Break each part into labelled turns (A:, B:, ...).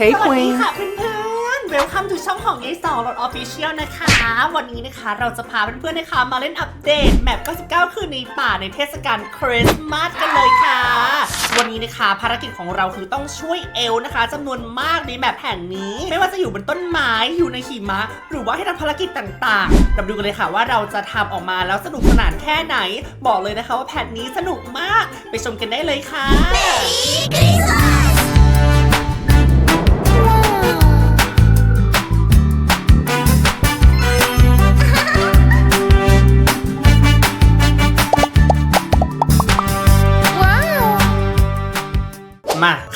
A: Hey
B: สวัสดี
A: Queen
B: ค่ะเพื่อนๆ Welcome to ช่องของยายสองรถออฟฟิเชียลนะคะ วันนี้นะคะเราจะพาเพื่อนๆ นะคะ มาเล่นอัปเดตแมป 99 คืนในป่าในเทศกาลคริสต์มาสกันเลยค่ะ วันนี้นะคะภารกิจของเราคือต้องช่วยเอลนะคะจำนวนมากในแมปแห่งนี้ ไม่ว่าจะอยู่บนต้นไม้อยู่ในหิมะหรือว่าให้ทำภารกิจต่างๆเราดูกันเลยค่ะว่าเราจะทำออกมาแล้วสนุกสนานแค่ไหน บอกเลยนะคะว่าแพทนี้สนุกมากไปชมกันได้เลยค่ะมา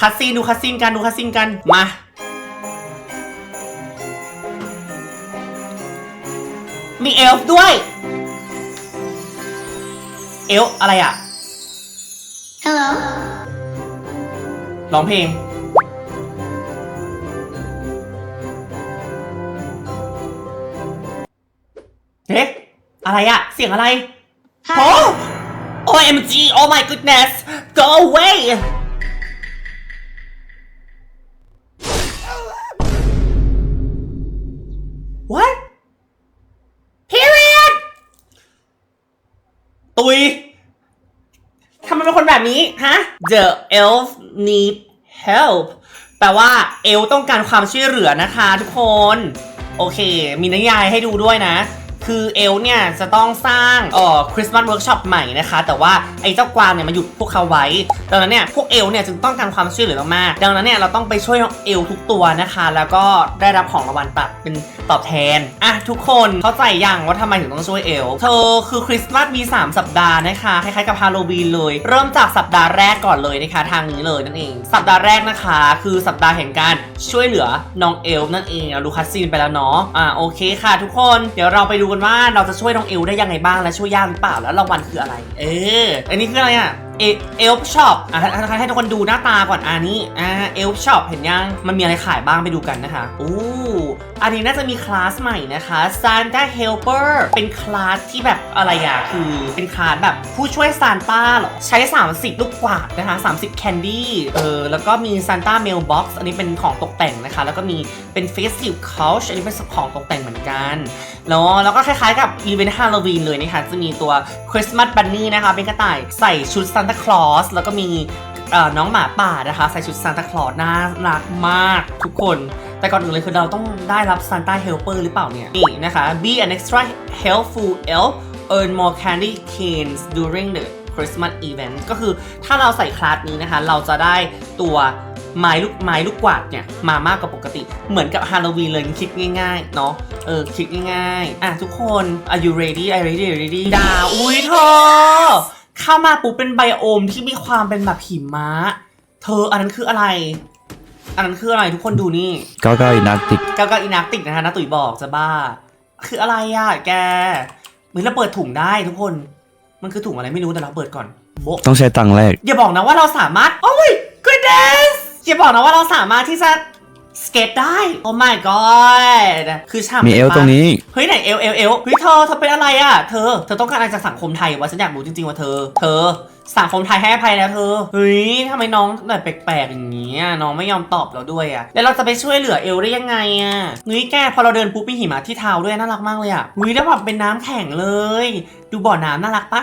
B: คัสซีนดูคัสซีนกันดูคัสซีนกันมามีเอลฟ์ด้วย เอลฟ์อะไรอะ
C: Hello.
B: ร้องเพลงเอ๊ะอะไรอะเสียงอะไรโอ้ OMG Oh my goodness Go away ตุยทำไมเป็นคนแบบนี้ ฮะ The elf need help แปลว่าเอลต้องการความช่วยเหลือนะคะทุกคน โอเค มีนิยายให้ดูด้วยนะ คือเอลเนี่ยจะต้องสร้างเอ่อคริสต์มาสเวิร์กช็อปใหม่นะคะ แต่ว่าไอ้เจ้ากวางเนี่ยมันหยุดพวกเขาไว้ ดังนั้นเนี่ยพวกเอลเนี่ยจึงต้องการความช่วยเหลือมากๆดังนั้นเนี่ยเราต้องไปช่วยน้องเอลทุกตัวนะคะ แล้วก็ได้รับของรางวัลตัดเป็นตอบแทน อะทุกคนเข้าใจยังว่าทำไมถึงต้องช่วยเอล เธอคือคริสต์มาสมี 3 สัปดาห์นะคะคล้ายๆกับฮาโลวีนเลย เริ่มจากสัปดาห์แรกก่อนเลยนะคะ ทางนี้เลยนั่นเอง สัปดาห์แรกนะคะ คือสัปดาห์แห่งการช่วยเหลือน้องเอลนั่นเองเราดูคัสซีนไปแล้วเนาะ อ่าโอเคค่ะ ทุกคนเดี๋ยวเราไปดูกันว่าเราจะช่วยน้องเอลได้ยังไงบ้างและช่วยยากหรือเปล่าแล้วรางวัลคืออะไร เอออันนี้คืออะไรอะ เอเอลช็อปอะให้ทุกคนดูหน้าตาก่อนอันนี้อ่าเอลช็อปเห็นยังมันมีอะไรขายบ้างไปดูกันนะคะอู้อันนี้น่าจะมีคลาสใหม่นะคะ Santa Helper เป็นคลาสที่แบบอะไรอะคือเป็นคลาสแบบผู้ช่วยซานต้าหรอ ใช้ 30 ลูกกวาดนะคะ 30 แคนดี้ เออ แล้วก็มี Santa Mailbox อันนี้เป็นของตกแต่งนะคะ แล้วก็มีเป็น Festive Couch อันนี้เป็นของตกแต่งเหมือนกันเนาะแล้วก็คล้ายๆกับอีเวนต์ฮาโลวีนเลยนะคะ จะมีตัว Christmas Bunny นะคะ เป็นกระต่ายใส่ชุด Santa Claus แล้วก็มีน้องหมาป่านะคะ ใส่ชุด Santa Claus น่ารักมากทุกคน แต่ก่อนอื่นเลยคือเราต้องได้รับ Santa Helper หรือเปล่าเนี่ย นี่นะคะ be an extra helpful elf earn more candy canes during the Christmas event ก็คือถ้าเราใส่คลาสนี้นะคะ เราจะได้ตัวไม้ลูกไม้ลูกกวาดเนี่ยมามากกว่าปกติ เหมือนกับฮาโลวีนเลยคิดง่าย ๆ เนาะเออคิดง่ายๆ อะทุกคน are you ready are you ready Ready? ดาอุ้ยเธอ เข้ามาปุ๊บเป็นไบโอมที่มีความเป็นแบบหิมะ เธออันนั้นคืออะไร อันนั้นคืออะไรทุกคนดูนี่
A: ก็ก็อินักติก
B: เก้าเก้าอินักติกนะคะนาตุ๋ยบอกจะบ้า คืออะไรอะแกเหมือนเราเปิดถุงได้ทุกคน มันคือถุงอะไรไม่รู้แต่เราเปิดก่อนโบะ
A: ต้องใช้ตังค์แรก
B: อย่าบอกนะว่าเราสามารถโอ้ย goodness อย่าบอกนะว่าเราสามารถที่จะ สเก็ตได้ โอ้ my god คือฉาก
A: มีเอลตรงนี้
B: เฮ้ยไหนเอลเอลเอลเฮ้ยเธอเธอเป็นอะไรอะ เธอ เธอต้องการอะไรจากสังคมไทยวะฉันอยากรู้จริงๆว่าเธอ เธอสังคมไทยให้อภัยแล้วเธอ เฮ้ยทำไมน้องแบบแปลกๆอย่างนี้อะน้องไม่ยอมตอบเราด้วยอะ แล้วเราจะไปช่วยเหลือเอลได้ยังไงอะเฮ้ยแกพอเราเดินปุ๊บมีหิมะที่เท้าด้วยน่ารักมากเลยอะเฮ้ยแล้วแบบเป็นน้ำแข็งเลย ดูบ่อน้ำน่ารักปะ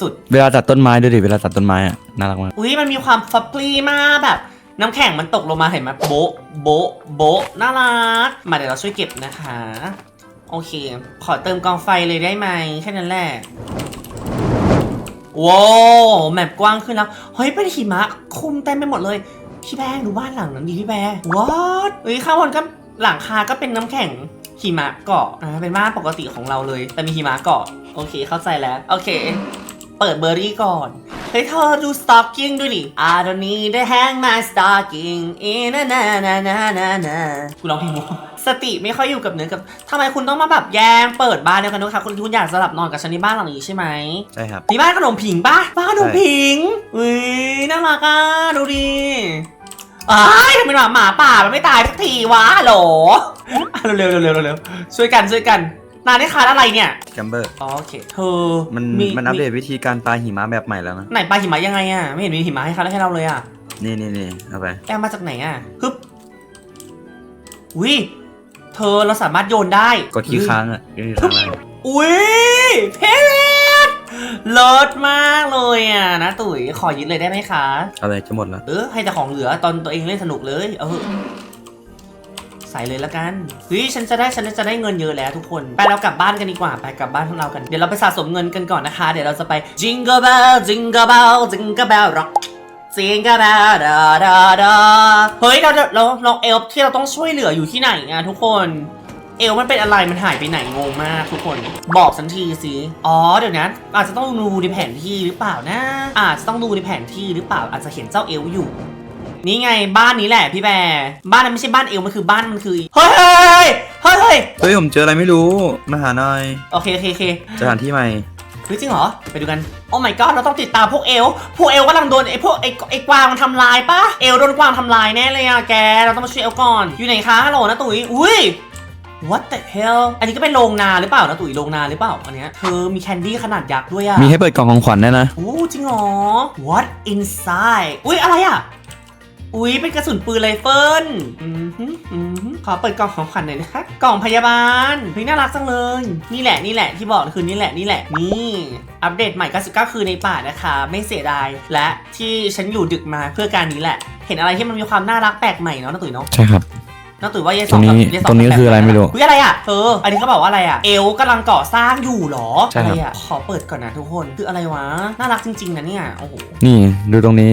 B: สุดๆ
A: เวลาตัดต้นไม้ด้วยดิ เวลาตัดต้นไม้อะน่ารักมาก
B: อุ้ยมันมีความฟับปลีมากแบบ น้ำแข็งมันตกลงมาเห็นไหมโบะโบะโบะน่ารัก มาเดี๋ยวเราช่วยเก็บนะคะ โอเค ขอเติมกองไฟเลยได้ไหมแค่นั้นแหละว้าวแมปกว้างขึ้นแล้วเฮ้ยเป็นหิมะคุมเต็มไปหมดเลยพี่แบงดูบ้านหลังนั้นดีพี่แบงว้าวเฮ้ยข้างบนก็หลังคาก็เป็นน้ำแข็งหิมะเกาะอ่าเป็นบ้านปกติของเราเลย แต่มีหิมะเกาะโอเคเข้าใจแล้ว โอเค เปิดเบอร์รี่ก่อน ฮ้ยเธอดูสต็อกกิ้งด้วยดิ I don't need to hang my stocking in a na na na na na คุณร้องเพลงมั้สติไม่ค่อยอยู่กับเนื้อกับทำไมคุณต้องมาแบบแย่งเปิดบ้านเดียวกันด้วยคะคุณคุณอยากสลับนอนกับฉันในบ้านหลังนี้ใช่ไหม
A: ใช่ครับ
B: นี่บ้านขนมผิงปะบ้านขนมผิงอุ้ยน่ารักอะดูดิอ้ายทำไมหมาหมาป่ามันไม่ตายสักทีวะฮัลโหลอะเร็วๆเร็วๆเร็วๆช่วยกันช่วยกัน นานได้คาอะไรเนี่ย
A: แกมเบอร์
B: อ๋อโอเคเธอ
A: มัน
B: มี
A: มันอัปเดตวิธีการปลาหิมะแบบใหม่แล้วนะ
B: ไหนปลาหิมะยังไงอะ ไม่เห็นมีหิมะให้เขาให้เราเลยอะ
A: นี่นี่นี่เอาไป
B: แอมมาจากไหนอะฮึบอุ้ยเธอเราสามารถโยนได้
A: กดที่ค้างอะก็คือค้างได้
B: อุ้ยเพชรเลิศมากเลยอะนะตุ๋ยขอยึดเลยได้ไหมคะ
A: อะไรจะหมดละ
B: เออให้แต่ของเหลือตอนตัวเองเล่นสนุกเลย เอาเถอ ใสเลยละกันเฮ้ยฉันจะได้ฉันจะได้เงินเยอะแล้วทุกคนไปเรากลับบ้านกันดีกว่าไปกลับบ้านของเรากันเดี๋ยวเราไปสะสมเงินกันก่อนนะคะ เดี๋ยวเราจะไป Jingle Bell Jingle Bell Jingle Bell Rock Jingle Bell ดาดาดาเฮ้ยเราเราเราเอลที่เราต้องช่วยเหลืออยู่ที่ไหนอะทุกคนเอลมันเป็นอะไรมันหายไปไหนงงมากทุกคน บอกสันทีสิอ๋อเดี๋ยวนะอาจจะต้องดูในแผนที่หรือเปล่านะ อาจจะต้องดูในแผนที่หรือเปล่าอาจจะเห็นเจ้าเอลอยู่ นี่ไงบ้านนี้แหละพี่แบร์บ้านนั้นไม่ใช่บ้านเอลมันคือบ้านมันคือเฮ้ยเฮ้ยเฮ้ยเฮ้ย
A: เฮ้ยผมเจออะไรไม่รู้มาหาหน่อย
B: โอเคโอเคโอเค
A: สถานที่ใหม่
B: เฮ้ยจริงเหรอไปดูกันโอ้ my god เราต้องติดตามพวกเอลพวกเอลกำลังโดนไอ้พวกไอ้ไอ้กวางมันทำลายปะเอลโดนกวางทำลายแน่เลยอะแกเราต้องมาช่วยเอลก่อนอยู่ไหนคะฮัลโหลนะตุ๋ยอุ้ย What the hell อันนี้ก็เป็นโรงนาหรือเปล่านะตุ๋ยโรงนาหรือเปล่าอันเนี้ยเธอมีแคนดี้ขนาดยักษ์ด้วยอะ
A: มีให้เปิดกล่องของขวัญด้วยนะ
B: โอ้จริงเหรอ What inside อุ้ยอะไรอะ อุ้ยเป็นกระสุนปืนไรเฟิลอืมฮึอืมฮึขอเปิดกล่องของขวัญหน่อยนะคะกล่องพยาบาลเฮ้ยน่ารักจังเลย นี่แหละนี่แหละที่บอกคือนี่แหละนี่แหละนี่อัปเดตใหม่ 99 คือในป่านะคะ ไม่เสียดาย และที่ฉันอยู่ดึกมาเพื่อการนี้แหละ เห็นอะไรที่มันมีความน่ารักแปลกใหม่เนาะน้าตุ๋ยเนาะ
A: ใช่ครับ
B: น้าตุ๋ยว่ายายสอง
A: ตรงนี้
B: กับยายสอง
A: ตรงนี้
B: แปลก
A: คืออะไรไม่รู้
B: อุ้ยอะไรอะเธออันนี้เขาบอกว่าอะไรอะเอลกำลังก่อสร้างอยู่เหรอ
A: ใช่
B: อะ
A: ครั
B: ไร
A: บ
B: อะขอเปิดก่อนนะทุกคนคืออะไรวะน่ารักจริงๆนะเนี่ยโอ้โห
A: นี่ดูตรงนี้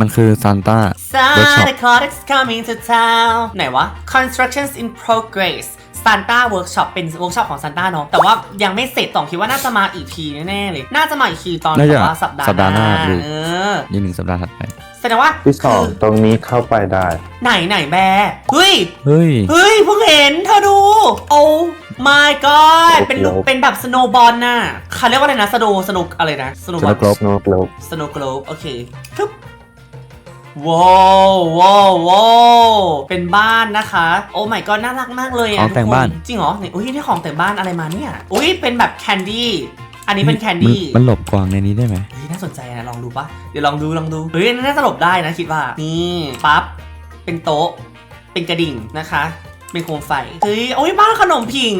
A: มันคือซานต้า Workshop
B: Santa Claus is coming to town ไหนวะ Constructions in progress Santa Workshop เป็นเวิร์กช็อปของ Santa เนาะแต่ว่ายังไม่เสร็จต่องคิดว่าน่าจะมาอีกทีแน่ๆเลย น่าจะมาอีกทีตอน
A: น่าจะ
B: แบบว่าสัปดาห์
A: สัปดาห์หน้าหรือ
B: เออ
A: นี่หนึ่งสัปดาห์ถัดไป
B: แสดงว่า
D: ที่สอง
B: คือ
D: ตรงนี้เข้าไปได้
B: ไหนไหนแบร์เฮ้ย
A: เฮ้ย
B: เฮ้ยเพิ่งเห็นเธอดู โอ้ my god เป็นลูก
D: โอ้โห
B: เป็นแบบสโนว์บอลน่ะเขาเรียกว่าอะไรนะสโนสนุกอะไรนะสโนว์บอล
A: Snow globe
D: โนกลบ
B: สโนว์กลบโอเคทึบ ว้าวว้าวว้าวเป็นบ้านนะคะ โอ้ my god น่ารักมากเลย
A: ข
B: อะ
A: องแต่ง
B: ทุกค
A: บ้าน
B: จริงเหรอเนี่ยอุ้ยนี่ของแต่งบ้านอะไรมาเนี่ย อุ้ยเป็นแบบแคนดี้อันนี้เป็นแคน
A: มั
B: ดี้
A: มันหลบกวางในนี้ได้ไหม
B: เฮ้ยน่าสนใจนะลองดูปะเดี๋ยวลองดูลองดูเฮ้ยน่าจะหลบได้นะคิดว่า นี่ปั๊บเป็นโต๊ะ เป็นกระดิ่งนะคะ เป็นโคมไฟเฮ้ยโอ้ยบ้านขนมผิง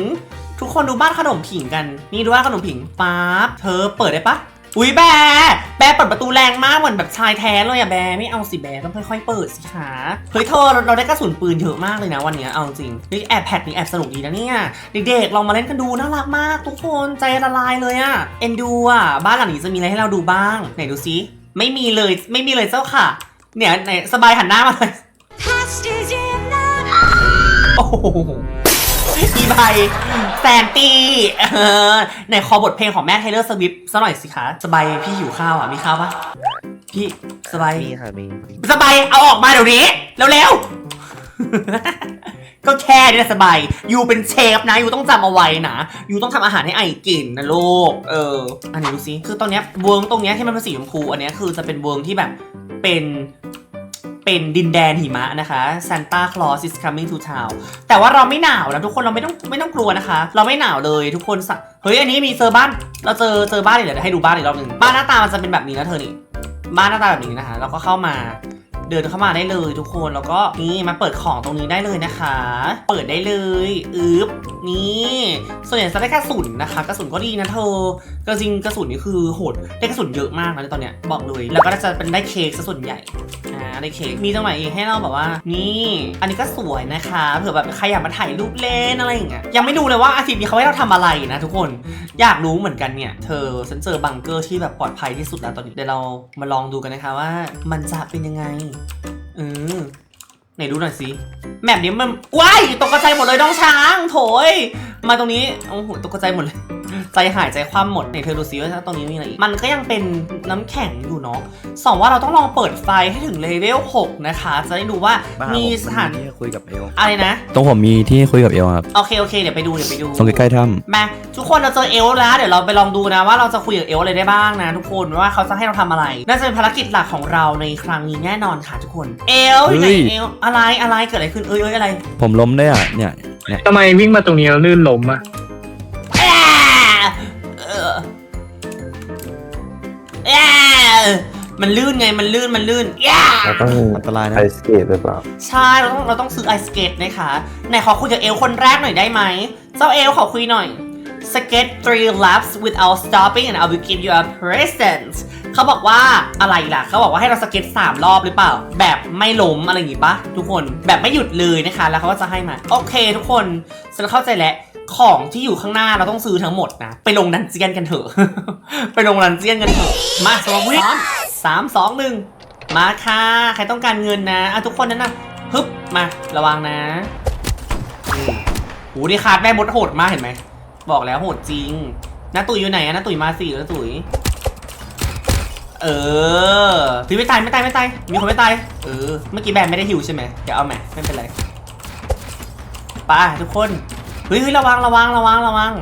B: ทุกคนดูบ้านขนมผิงกัน นี่ดูบ้านขนมผิงปั๊บเธอเปิดได้ปะ อุ้ยแบร์แบร์เปิดประตูแรงมากเหมือนแบบชายแท้เลยอะแบร์ไม่เอาสิแบร์ต้องค่อยๆเปิดสิคะเฮ้ยเธอเราเราได้กระสุนปืนเยอะมากเลยนะวันเนี้ยเอาจริงนี่แอบแพดนี่แอบสนุกดีนะเนี่ยเด็กๆลองมาเล่นกันดูน่ารักมากทุกคนใจละลายเลยอะเอ็นดูอะบ้านหลังนี้จะมีอะไรให้เราดูบ้างไหนดูซิไม่มีเลยไม่มีเลยเจ้าค่ะ เนี่ยไหนสบายหันหน้ามาเลย
C: Pastors in the
B: โอ้โห อีใบแซนตี้เออไหนขอบทเพลงของแม่ไทเลอร์สวิฟต์ซะหน่อยสิคะ สบายพี่หิวข้าวอะ มีข้าวปะพี่สบาย
E: มีค่ะมี
B: สบายเอาออกมาเดี๋ยวนี้ เร็วๆ ก็แค่นี้แหละสบายยูเป็นเชฟนะยูต้องจำเอาไว้นะยูต้องทำอาหารให้ไอกินนะลูก เออ อันนี้ดูสิ คือตอนเนี้ยเวิร์งตรงเนี้ยที่มันเป็นสีชมพู อันเนี้ยคือจะเป็นเวิร์งที่แบบเป็น เป็นดินแดนหิมะนะคะ Santa Claus is coming to town แต่ว่าเราไม่หนาวนะทุกคนเราไม่ต้องไม่ต้องกลัวนะคะ เราไม่หนาวเลยทุกคนสเฮ้ยอันนี้มีเจอบ้านเราเจอเจอบ้านเดี๋ยวให้ดูบ้านอีกรอบหนึ่งบ้านหน้าตามันจะเป็นแบบนี้นะเธอนี่บ้านหน้าตาแบบนี้นะคะเราก็เข้ามา เดินเข้ามาได้เลยทุกคนแล้วก็นี่มาเปิดของตรงนี้ได้เลยนะคะ เปิดได้เลยอึ๊บนี่ส่วนใหญ่จะได้กระสุนนะคะกระสุนก็ดีนะเธอกระจริงกระสุนนี่คือโหดได้กระสุนเยอะมากนะตอนเนี้ยบอกเลย แล้วก็จะเป็นได้เค้กซะส่วนใหญ่อ่าได้เค้กมีตรงไหนอีกให้เราแบบว่า นี่ อันนี้ก็สวยนะคะเผื่อแบบใครอยากมาถ่ายรูปเล่นอะไรอย่างเงี้ยยังไม่ดูเลยว่าอาทิตย์นี้เขาให้เราทำอะไรนะทุกคนอยากรู้เหมือนกันเนี่ย เธอฉันเจอบังเกอร์ที่แบบปลอดภัยที่สุดแล้วตอนนี้เดี๋ยวเรามาลองดูกันนะคะว่า มันจะเป็นยังไงเออ ไหนดูหน่อยสิแมปนี้มันว้ายตกใจหมดเลยน้องช้างโถยมาตรงนี้โอ้โหตกใจหมดเลย ใจหายใจคว่ำหมดไหนเธอดูซิว่าตรงนี้มีอะไรอีกมันก็ยังเป็นน้ำแข็งอยู่เนาะสองว่าเราต้องลองเปิดไฟให้ถึงเลเวล6นะคะ จะได้ดูว่า
A: บ้า
B: มี
A: มี
B: สถาน
A: ที่ให้คุยกับเอล
B: อะไรนะ
A: ตรงผมมีที่ให้คุยกับเอลครับ
B: โอเคโอเคเดี๋ยวไปดูเดี๋ยวไปดู
A: ตรงใกล้ๆถ้
B: มาทุกคนเราเจอเอลแล้วเดี๋ยวเราไปลองดูนะว่าเราจะคุยกับเอลอะไรได้บ้างนะทุกคนว่าเขาจะให้เราทำอะไร น่าจะเป็นภารกิจหลักของเราในครั้งนี้แน่นอนค่ะทุกคนเอลอยู่ไหนเอลอะไรอะไรเกิดอะไรขึ้นเอ้ยเอ้ยอะไรำ
A: ผมล้มได้อะเนี่ยเนี่ย
E: ทำไมวิ่งมาตรงนี้แล้วลื่นล้มอะ
B: แอะเออแอะมันลื่นไงมันลื่นมันลื่นย่า
D: เราต้อง
A: อันตรายนะ
D: ไอสเกตหรือเปล่า
B: ใช่เราต้องเราต้องซื้อไอสเกตนะคะไหนขอคุยกับเอลคนแรกหน่อยได้ไหมเจ้าเอลขอคุยหน่อย skate three laps without stopping and I will give you a present เขาบอกว่าอะไรล่ะ เขาบอกว่าให้เราสเก็ตสามรอบหรือเปล่า แบบไม่ล้มอะไรอย่างงี้ปะทุกคนแบบไม่หยุดเลยนะคะ แล้วเขาก็จะให้มา โอเค ทุกคนฉันเข้าใจแล้วของที่อยู่ข้างหน้าเราต้องซื้อทั้งหมดนะ ไปลงดันเจียนกันเถอะ ไปลงดันเจียนกันเถอะ มาสองวิสามสองหนึ่งมาค่ะ ใครต้องการเงินนะอะทุกคนนั้นนะฮึบมาระวังนะโหดีคาดแม่มดโหดมากเห็นไหม บอกแล้วโหดจริงน้าตุ๋ยอยู่ไหนอะน้าตุ๋ยมาสิน้าตุ๋ย เออพี่ไม่ตายไม่ตายไม่ตายมีคนไม่ตายเออเมื่อกี้แบนไม่ได้หิวใช่ไหมเดี๋ยวเอาใหม่ไม่เป็นไรไปทุกคนเฮ้ยเฮ้ยระวังระวังระวังระวัง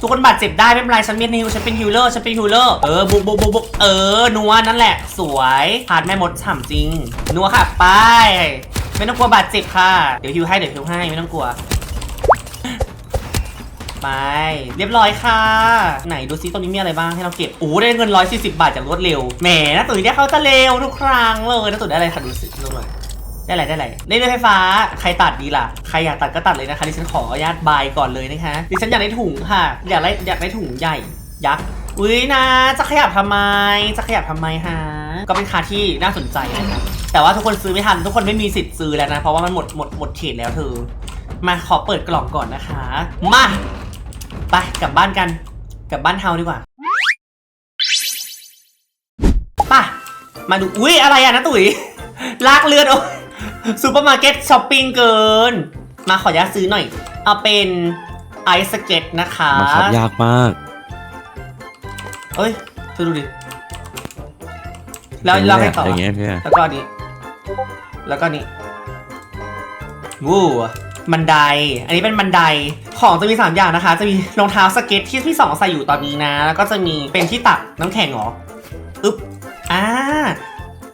B: ทุกคนบาดเจ็บได้ไม่เป็นไรฉันเป็นฮิวฉันเป็นฮิลเลอร์ฉันเป็นฮิลเลอร์เออบุกบุกบุกบุกเออนัวนั่นแหละ สวยผ่านแม่มดฉ่ำจริงนัวค่ะไปไม่ต้องกลัวบาดเจ็บค่ะ เดี๋ยวฮิวให้เดี๋ยวฮิวให้ไม่ต้องกลัว ไป เรียบร้อยค่ะ ไหนดูซิตรงนี้มีอะไรบ้างให้เราเก็บโอ้ได้เงิน 140 บาทจากรวดเร็วแหมนะตุ๋ยได้เขาจะเร็วทุกครั้งเลยนะตุ๋ยได้อะไรคะดูสิดูหน่อยได้อะไรได้อะไรได้เรือไฟฟ้าใครตัดดีล่ะ ใครอยากตัดก็ตัดเลยนะคะดิฉันขออนุญาตบายก่อนเลยนะคะดิฉันอยากได้ถุงค่ะ อยากได้อยากได้ถุงใหญ่ยักษ์อุ้ยนะจะขยับทำไม จะขยับทำไมฮะก็เป็นคาที่น่าสนใจนะครับแต่ว่าทุกคนซื้อไม่ทันทุกคนไม่มีสิทธิ์ซื้อแล้วนะเพราะว่ามันหมดหมดหมดเขตแล้วเธอมาขอเปิดกล่องก่อนนะคะ มา ไปกลับบ้านกัน กลับบ้านเฮาดีกว่าไป่ะ มาดู อุ้ยอะไรอะนะตุ๋ย ลากเลือดโอ้ยซูเปอร์มาร์เก็ตช้อปปิ้งเกิน มาขออนุญาตซื้อหน่อย เอาเป็นไอซ์สเก็ตนะคะ
A: มันขับยากมาก
B: เอ้ยเธอดูดิ แล้วแล้วไงต่อ
A: อย่างเงี้ยพี่
B: แล้วก็อันนี้ แล้วก็อันนี้วู้ บันได อันนี้เป็นบันได ของจะมี 3 อย่างนะคะ จะมีรองเท้าสเก็ตที่พี่สองใส่อยู่ตอนนี้นะ แล้วก็จะมีเป็นที่ตักน้ำแข็งเหรอ อึ๊บ อ่า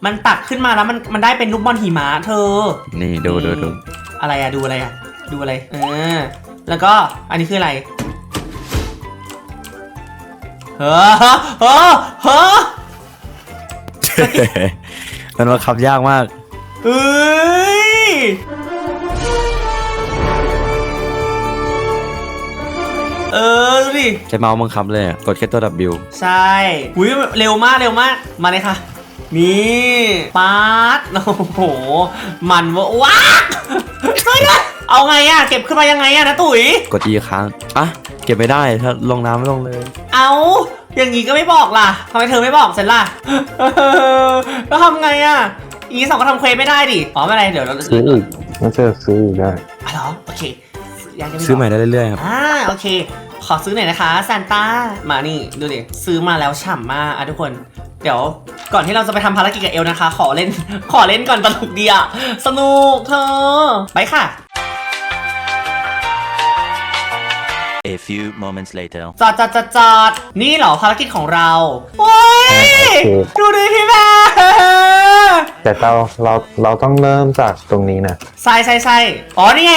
B: มันตักขึ้นมาแล้วมันมันได้เป็นลูกบอลหิมะเธอ
A: นี่ดูดูดู
B: อะไรอะดูอะไรอะดูอะไร เออ แล้วก็อันนี้คืออะไร เฮ้อเฮ้อเฮ้อ
A: มันมาขับยากมาก
B: เฮ้ย เออดูดิ
A: ใช้เมาส์บังคับเลยอะกดแค่ตัว W
B: ใช่อุ้ยเร็วมากเร็วมาก มาเลยค่ะ นี่ปาร์ตโอ้โห มันเวะว้าช่วยด้วยเอาไงอะเก็บขึ้นมายังไงอะนะตุ๋ย
A: กด E ค้างอะเก็บไม่ได้ถ้าลงน้ำไม่ลงเลย
B: เอาอย่างงี้ก็ไม่บอกล่ะทำไมเธอไม่บอกฉันล่ะ แล้วทำไงอะอย่างงี้สองก็ทำเควสไม่ได้ดิอ๋อไม่เป็นไรเดี๋ยวเรา
D: ซื้ออีกน่าจะซื้ออีกได้
B: อ๋อเหรอโอเคยังจะไบก
A: ซื้อใหม่ได้เรื่อยๆครับ
B: อ่าโอเค ขอซื้อหน่อยนะคะซานต้ามานี่ดูดิซื้อมาแล้วฉ่ำมากอะทุกคน เดี๋ยวก่อนที่เราจะไปทำภารกิจกับเอลนะคะ ขอเล่นขอเล่นก่อนตลกดีอะสนุกเธอไปค่ะ
F: A few moments later.
B: จอดจอดจอดจอดนี่เหรอภารกิจของเราโอ้ย
D: โอเค
B: ดูดิพี่แม่
D: แต่เราเราเราต้องเริ่มจากตรงนี้นะ
B: ใช่ใช่ใช่อ๋อนี่ไง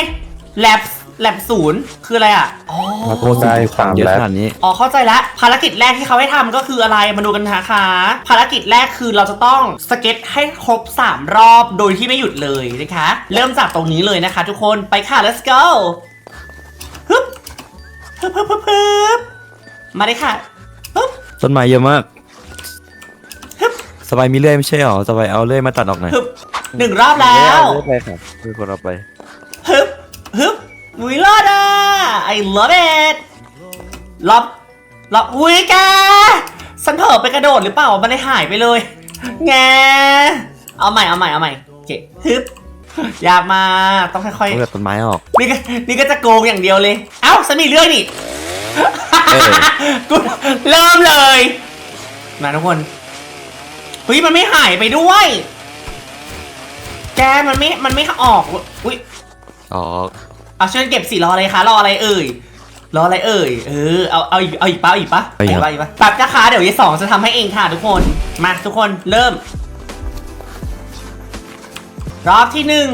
B: แลบ แลบศูนย์คืออะไรอะอ๋อ
D: เราต้องได้สาม
A: เยอะ
D: แล้ว
A: ขนาดนี้
B: อ๋อเข้าใจแล้วภารกิจแรกที่เขาให้ทำก็คืออะไรมาดูกันนะคะภารกิจแรกคือเราจะต้องสเก็ตให้ครบ 3 รอบโดยที่ไม่หยุดเลยนะคะ เริ่มจากตรงนี้เลยนะคะทุกคนไปค่ะ let's go ฮึบฮึบฮึบฮึบฮึบมาเลยค่ะฮึบ
A: ต้นไม้เยอะมาก
B: ฮึบ
A: สบายมีเลื่อยไม่ใช่หรอ สบายเอาเลื่อยมาตัดออกหน่อย
B: ฮึบหนึ่งรอบแล้ว
A: เลื่อยไปครับคือคนเราไป
B: ฮึบฮึ บวิลอดอะ I love it รอบรอบอุ้ยแกฉันเผลอไปกระโดดหรือเปล่า มันเลยหายไปเลย แง เอาใหม่ เอาใหม่ เอาใหม่โอเคฮึบอยากมาต้องค่อย
A: ต้องตัดต้นไม้ออก
B: ๆ นี่ก็นี่ก็จะโกงอย่างเดียวเลย เอ้าฉันมีเรื่องนี่
A: เออ
B: กูเริ่มเลยมาทุกคนเฮ้ยมันไม่หายไปด้วย แกมันไม่ มันไม่ออก อุ้ย
A: ออก
B: เอาช่วยเก็บสิรออะไรคะรออะไรเอ่ยรออะไรเอ่ยเออเอาเอาอีกเอาอีกปะเอาอีกปะ
A: เอาอีกครับ
B: ปะอีกปะตัดนะคะเดี๋ยวยายสองจะทำให้เองค่ะทุกคนมาทุกคนเริ่ม รอบที่หนึ่ง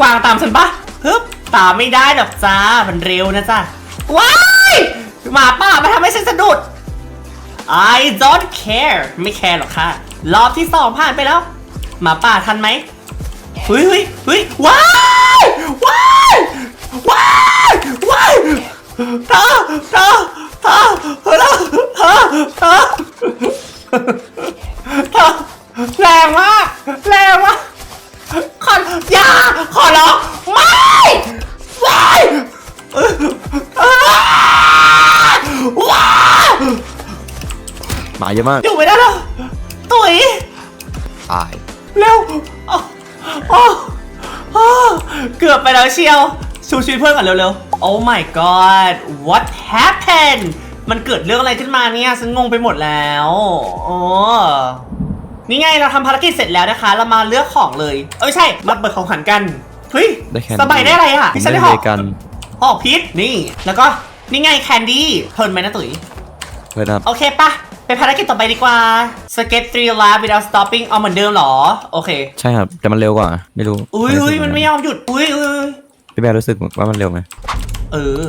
B: กวางตามฉันปะฮึบตามไม่ได้ดอกจ้ามันเร็วนะจ้าว้ายหมาป่ามาทำให้ฉันสะดุด I don't care ไม่แคร์หรอกค่ะ รอบที่สองผ่านไปแล้ว หมาป่าทันไหมเฮ้ยเฮ้ยเฮ้ยว้าย ว้ายว้ายว้ายเธอเธอเธอเธอเธอเธอเธอแรงมากแรงมากขออย่าขอร้องไม่ว้ายว้าย
A: หมาเยอะมาก
B: อยู่ไม่ได้แล้วตุ๋ย
A: ตาย
B: เร็วอ๋อ อ๋ออ๋อเกือบไปแล้วเชียว ชูชีวิตเพื่อนก่อนเร็วๆ Oh my god what happened มันเกิดเรื่องอะไรขึ้นมาเนี่ยฉันงงไปหมดแล้วอ๋อนี่ไงเราทำภารกิจเสร็จแล้วนะคะ เรามาเลือกของเลย เอ้ยไม่ใช่ มาเปิดของขวัญกัน เฮ้ย
A: ได้แค่
B: สบายได้อะไรอะ
A: ผม
B: ฉัน
A: ได้
B: ได้ห
A: เล
B: อก
A: กัน
B: หอกพิษ นี่ แล้วก็ นี่ไงแคนดี้เพลินไหมนะตุ๋ย
A: เพื่อนครับ
B: โอเคปะ ไปภารกิจต่อไปดีกว่า Skate 3 lap without stopping เอาเหมือนเดิมเหรอ โอเค
A: ใช่ครับ แต่มันเร็วกว่า ไม่รู้
B: อุ้ย
A: รู้
B: อุ้
A: สึ
B: ย
A: ก
B: มันไม่ยอมหยุด อุ้ยอุ้ย
A: พี่แบร์รู้สึกว่ามันเร็วไหม
B: เออ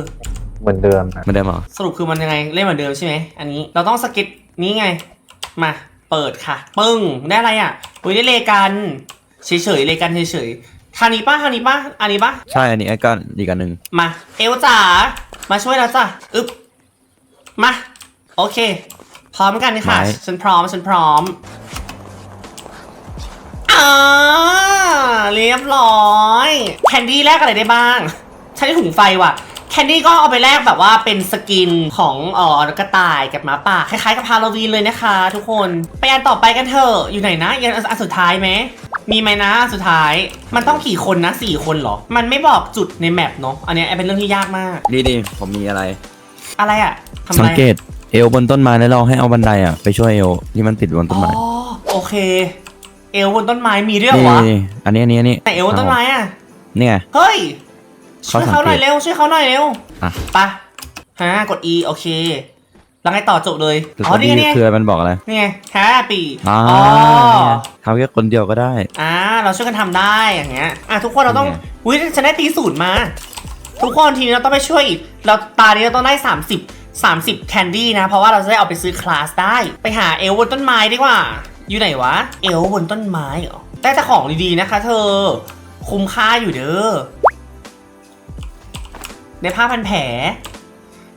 D: เหมือนเดิมนะ
A: มันได้เหรอ
B: สรุปคือมันยังไง เล่นเหมือนเดิมใช่ไหม อันนี้ เราต้องสเก็ตนี้ไง มา เปิดค่ะ ปึ้ง ได้อะไรอะอุ้ยได้เลกัน เฉยๆเลกันเฉยๆทางนี้ปะทางนี้ปะอันนี้ปะ
A: ใช่ อันนี้ไอ้ก็อีกอันหนึ่ง
B: มา เอลจ๋า มาช่วยเราจ้ะ อึ๊บ มา โอเค พร้อมกันค่ะฉันพร้อม ฉันพร้อม อ่า เรียบร้อย แคนดี้แลกอะไรได้บ้างฉันได้ถุงไฟว่ะ แคนดี้ก็เอาไปแลกแบบว่าเป็นสกินของเอ๋อกระต่ายกับหมาป่า คล้ายๆกับฮาโลวีนเลยนะคะ ทุกคน ไปอันต่อไปกันเถอะ อยู่ไหนนะอันอันสุดท้ายไหม มีไหมนะอันสุดท้าย มันต้องกี่คนนะสี่คนเหรอ มันไม่บอกจุดในแมปเนาะ อันเนี้ยเป็นเรื่องที่ยากมาก
A: ดีดีผมมีอะไร
B: อะไรอะทำอะไร
A: สังเกต เอวบนต้นไม้แล้วเราให้เอาบันไดอะไปช่วยเอวที่มันติดบนต้นไม้
B: อ๋อโอเค เอวบนต้นไม้มีด้วยเหร
A: นี่
B: อวะ
A: นี่อันนี้อันนี้อันนี้
B: แต่เอวบนต้นไม้อะ
A: นี่ไง
B: เฮ้ยช่
A: เขา
B: วยเขาหน่อย
A: สังเกต
B: เร็วช่วยเขาหน่อยเร็ว
A: อะ
B: ไปะฮะกด E โอเคแล้วไงต่อจบเลย
A: คือ
B: อ๋อ
A: ตอน
B: นี่
A: นี้
B: ไงนี่ไง
A: คือมันบอกอะไร
B: นี่ไงแฮปปี้
A: อ่า
B: อ๋อ
A: ทำแค่คนเดียวก็ได้
B: อ่าเราช่วยกันทำได้อย่างเงี้ยอะทุกคนเราต้อง
A: นี่ไง
B: อุ้ยฉันได้ตีศูนย์มา ทุกคนทีนี้เราต้องไปช่วยอีกเราตานี้เราต้องได้30 30 แคนดี้นะ เพราะว่าเราจะได้เอาไปซื้อคลาสได้ ไปหาเอลบนต้นไม้ดีกว่า อยู่ไหนวะ เอลบนต้นไม้เหรอได้แต่ของดีๆนะคะ เธอ คุ้มค่าอยู่เด้อในผ้าพันแผล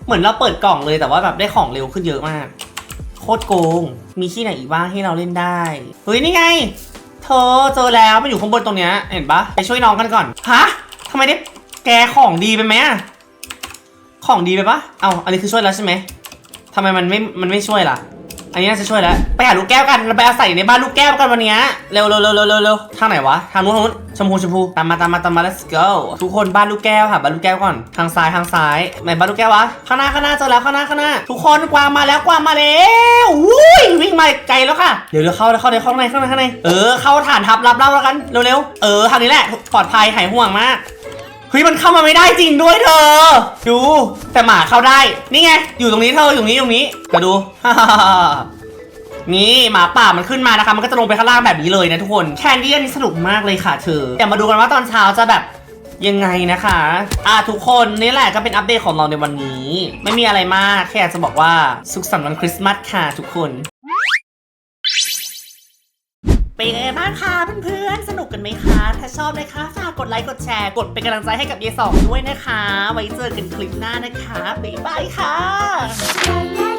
B: เหมือนเราเปิดกล่องเลยแต่ว่าแบบได้ของเร็วขึ้นเยอะมาก โคตรโกง มีที่ไหนอีกบ้างที่เราเล่นได้ เฮ้ยนี่ไง เธอเจอแล้วมันอยู่ข้างบนตรงเนี้ย เห็นปะไปช่วยน้องกันก่อน ฮะทำไมได้แกของดีไปไหมอะ ของดีไปปะเอาอันนี้คือช่วยแล้วใช่ไหมทำไมมันไม่ มันไม่ช่วยล่ะ อันนี้น่าจะช่วยแล้ว ไปหาลูกแก้วกันเราไปอาศัยในบ้านลูกแก้วกันวันนี้เร็วเร็วเร็วเร็วเร็วเร็วทางไหนวะ ทางนู้นทางนู้นชมพูชมพู ตามมาตามมาตามมา let's go ทุกคนบ้านลูกแก้วค่ะบ้านลูกแก้วก่อน ทางซ้ายทางซ้ายไหนบ้านลูกแก้ววะ ข้างหน้าข้างหน้าเจอแล้วข้างหน้าข้างหน้า ทุกคนกวางมาแล้วกวางมาแล้วอุ้ยวิ่งมาไกลแล้วค่ะ เดี๋ยวเดี๋ยวเข้าเข้าเดี๋ยวเข้างในข้างในข้างใน เออเข้าฐานทัพรับเล่าแล้วกัน เร็วๆเออทางนี้แหละปลอดภัยหายห่วงมาก ฮ้ยมันเข้ามาไม่ได้จริงด้วยเธอ ดูแต่หมาเข้าได้ นี่ไง อยู่ตรงนี้เธออยู่นี้ตรงนี้มาดู นี่หมาป่ามันขึ้นมานะคะ มันก็จะลงไปข้างล่างแบบนี้เลยนะทุกคนแคนดี้อันนี้สนุกมากเลยค่ะเธอเดี๋ยวมาดูกันว่าตอนเช้าจะแบบยังไงนะคะ อะทุกคนนี่แหละก็เป็นอัปเดตของเราในวันนี้ ไม่มีอะไรมาก แค่อยากจะบอกว่าสุขสันต์วันคริสต์มาสค่ะทุกคน เป็นยังไงบ้างคะเพื่อนๆ สนุกกันไหมคะ ถ้าชอบนะคะฝากกดไลค์กดแชร์กดเป็นกำลังใจให้กับเยสองด้วยนะคะ ไว้เจอกันคลิปหน้านะคะ บ๊ายบายค่ะ